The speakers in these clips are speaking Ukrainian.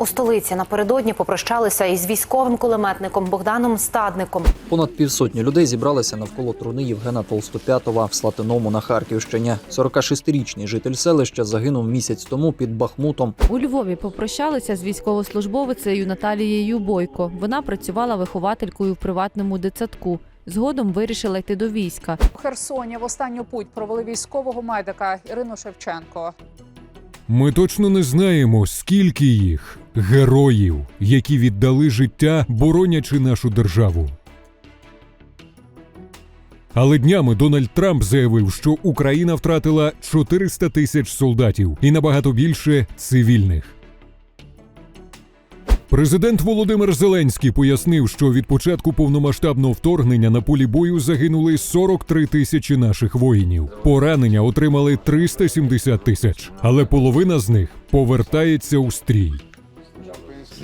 У столиці напередодні попрощалися із військовим кулеметником Богданом Стадником. Понад півсотні людей зібралися навколо труни Євгена Толстопятова в Слатиному на Харківщині. 46-річний житель селища загинув місяць тому під Бахмутом. У Львові попрощалися з військовослужбовицею Наталією Бойко. Вона працювала вихователькою в приватному дитсадку. Згодом вирішила йти до війська. В Херсоні в останню путь провели військового медика Ірину Шевченко. Ми точно не знаємо, скільки їх героїв, які віддали життя, боронячи нашу державу. Але днями Дональд Трамп заявив, що Україна втратила 400 тисяч солдатів і набагато більше цивільних. Президент Володимир Зеленський пояснив, що від початку повномасштабного вторгнення на полі бою загинули 43 тисячі наших воїнів. Поранення отримали 370 тисяч, але половина з них повертається у стрій.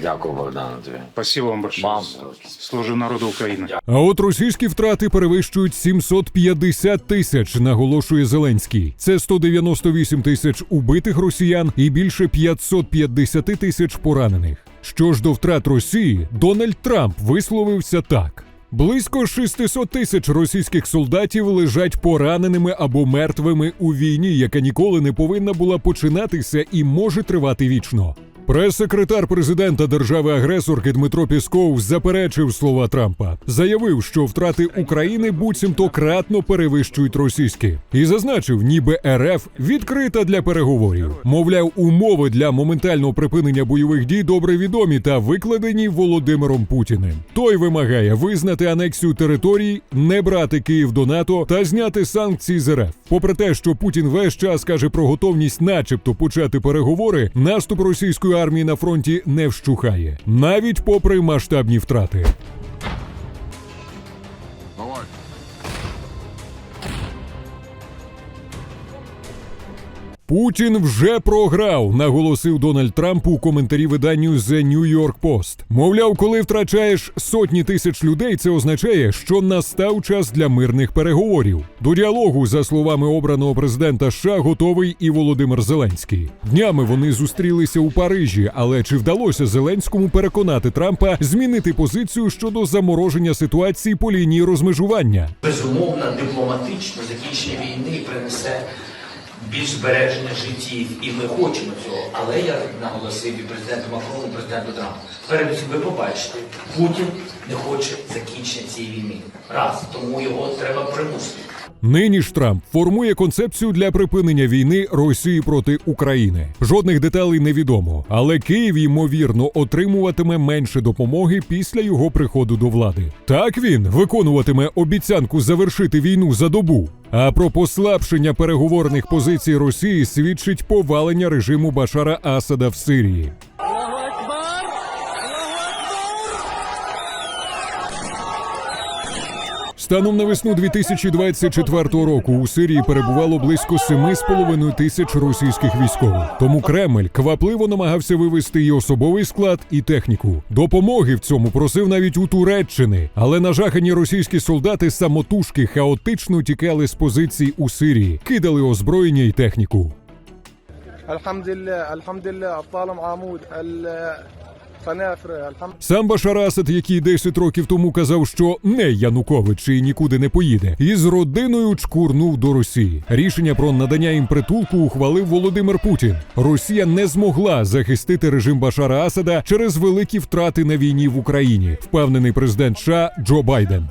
Дякую, Богдану тобі. Спасибо вам большое. Вам. Служу народу України. А от російські втрати перевищують 750 тисяч, наголошує Зеленський. Це 198 тисяч убитих росіян і більше 550 тисяч поранених. Що ж до втрат Росії, Дональд Трамп висловився так. Близько 600 тисяч російських солдатів лежать пораненими або мертвими у війні, яка ніколи не повинна була починатися і може тривати вічно. Прес-секретар президента держави-агресорки Дмитро Пісков заперечив слова Трампа, заявив, що втрати України буцімто кратно перевищують російські, і зазначив, ніби РФ відкрита для переговорів. Мовляв, умови для моментального припинення бойових дій добре відомі та викладені Володимиром Путіним. Той вимагає визнати анексію територій, не брати Київ до НАТО та зняти санкції з РФ. Попри те, що Путін весь час каже про готовність, начебто, почати переговори, наступ російської армії на фронті не вщухає, навіть попри масштабні втрати. Путін вже програв, наголосив Дональд Трамп у коментарі виданню The New York Post. Мовляв, коли втрачаєш сотні тисяч людей, це означає, що настав час для мирних переговорів. До діалогу, за словами обраного президента США, готовий і Володимир Зеленський. Днями вони зустрілися у Парижі, але чи вдалося Зеленському переконати Трампа змінити позицію щодо замороження ситуації по лінії розмежування? безумовно дипломатично закінчення війни принесе більш збереження життів, і ми хочемо цього. Але я наголосив і президенту Макрону, і президенту Трампу. Передусім, ви побачите, Путін не хоче закінчення цієї війни. Раз, тому його треба примусити. Нині ж Трамп формує концепцію для припинення війни Росії проти України. Жодних деталей невідомо, але Київ ймовірно отримуватиме менше допомоги після його приходу до влади. Так він виконуватиме обіцянку завершити війну за добу. А про послабшення переговорних позицій Росії свідчить повалення режиму Башара Асада в Сирії. Станом на весну 2024 року у Сирії перебувало близько 7,5 тисяч російських військових. Тому Кремль квапливо намагався вивести і особовий склад, і техніку. Допомоги в цьому просив навіть у Туреччини, але нажахані російські солдати самотужки хаотично тікали з позицій у Сирії, кидали озброєння і техніку. Сам Башарасад, який 10 років тому казав, що не Янукович і нікуди не поїде, із родиною чкурнув до Росії. Рішення про надання їм притулку ухвалив Володимир Путін. Росія не змогла захистити режим Башара Асада через великі втрати на війні в Україні. Впевнений президент США Джо Байден.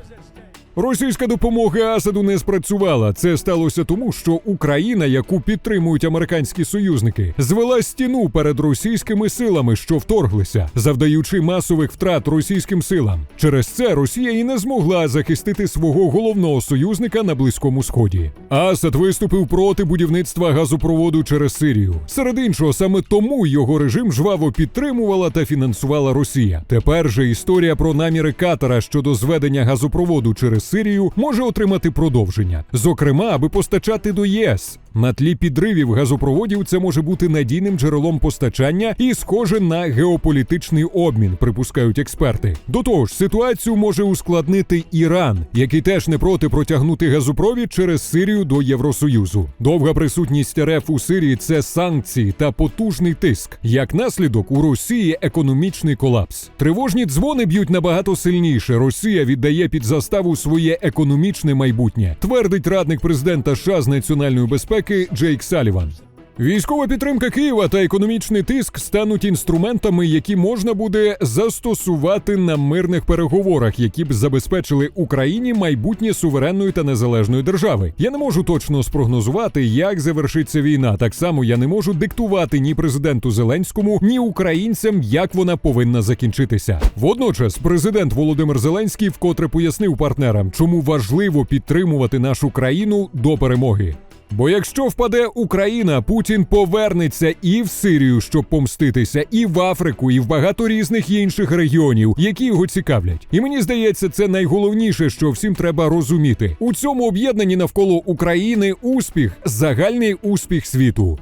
Російська допомога Асаду не спрацювала. Це сталося тому, що Україна, яку підтримують американські союзники, звела стіну перед російськими силами, що вторглися, завдаючи масових втрат російським силам. Через це Росія і не змогла захистити свого головного союзника на близькому сході. Асад виступив проти будівництва газопроводу через Сирію. Серед іншого, саме тому його режим жваво підтримувала та фінансувала Росія. Тепер же історія про наміри Катара щодо зведення газопроводу через Сирію може отримати продовження, зокрема, аби постачати до ЄС. На тлі підривів газопроводів це може бути надійним джерелом постачання і схоже на геополітичний обмін, припускають експерти. До того ж, ситуацію може ускладнити Іран, який теж не проти протягнути газопровід через Сирію до Євросоюзу. Довга присутність РФ у Сирії це санкції та потужний тиск. Як наслідок, у Росії економічний колапс. Тривожні дзвони б'ють набагато сильніше. Росія віддає під заставу своє економічне майбутнє, твердить радник президента США з національної безпеки Джейк Саліван. Військова підтримка Києва та економічний тиск стануть інструментами, які можна буде застосувати на мирних переговорах, які б забезпечили Україні майбутнє суверенної та незалежної держави. Я не можу точно спрогнозувати, як завершиться війна. Так само я не можу диктувати ні президенту Зеленському, ні українцям, як вона повинна закінчитися. Водночас, президент Володимир Зеленський вкотре пояснив партнерам, чому важливо підтримувати нашу країну до перемоги. Бо якщо впаде Україна, Путін повернеться і в Сирію, щоб помститися, і в Африку, і в багато різних інших регіонів, які його цікавлять. І мені здається, це найголовніше, що всім треба розуміти. У цьому об'єднанні навколо України успіх, загальний успіх світу.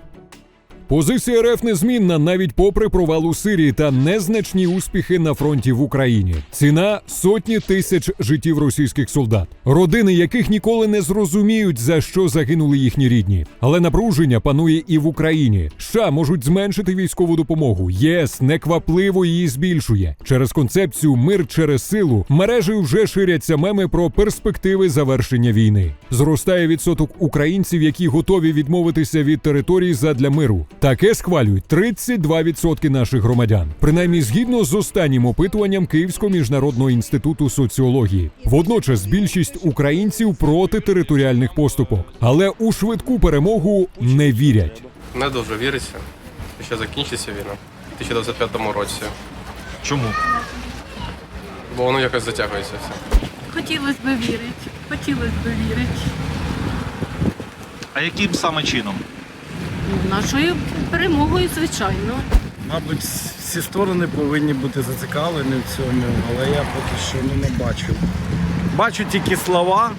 Позиція РФ незмінна навіть попри провал у Сирії та незначні успіхи на фронті в Україні. Ціна сотні тисяч життів російських солдат, родини яких ніколи не зрозуміють за що загинули їхні рідні. Але напруження панує і в Україні. США можуть зменшити військову допомогу. ЄС неквапливо її збільшує. Через концепцію мир через силу мережею вже ширяться меми про перспективи завершення війни. Зростає відсоток українців, які готові відмовитися від територій задля миру. Таке схвалюють 32% наших громадян, принаймні згідно з останнім опитуванням Київського міжнародного інституту соціології. Водночас більшість українців проти територіальних поступок, але у швидку перемогу не вірять. Не дуже віриться, що закінчиться війна у 2025 році. Чому? Бо воно якось затягується все. Хотілося б вірити, хотілося б вірити. А яким саме чином? Нашою перемогою, звичайно. Мабуть, всі сторони повинні бути зацікавлені в цьому, але я поки що ну, не бачу. Бачу тільки слова,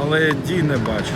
але дій не бачу.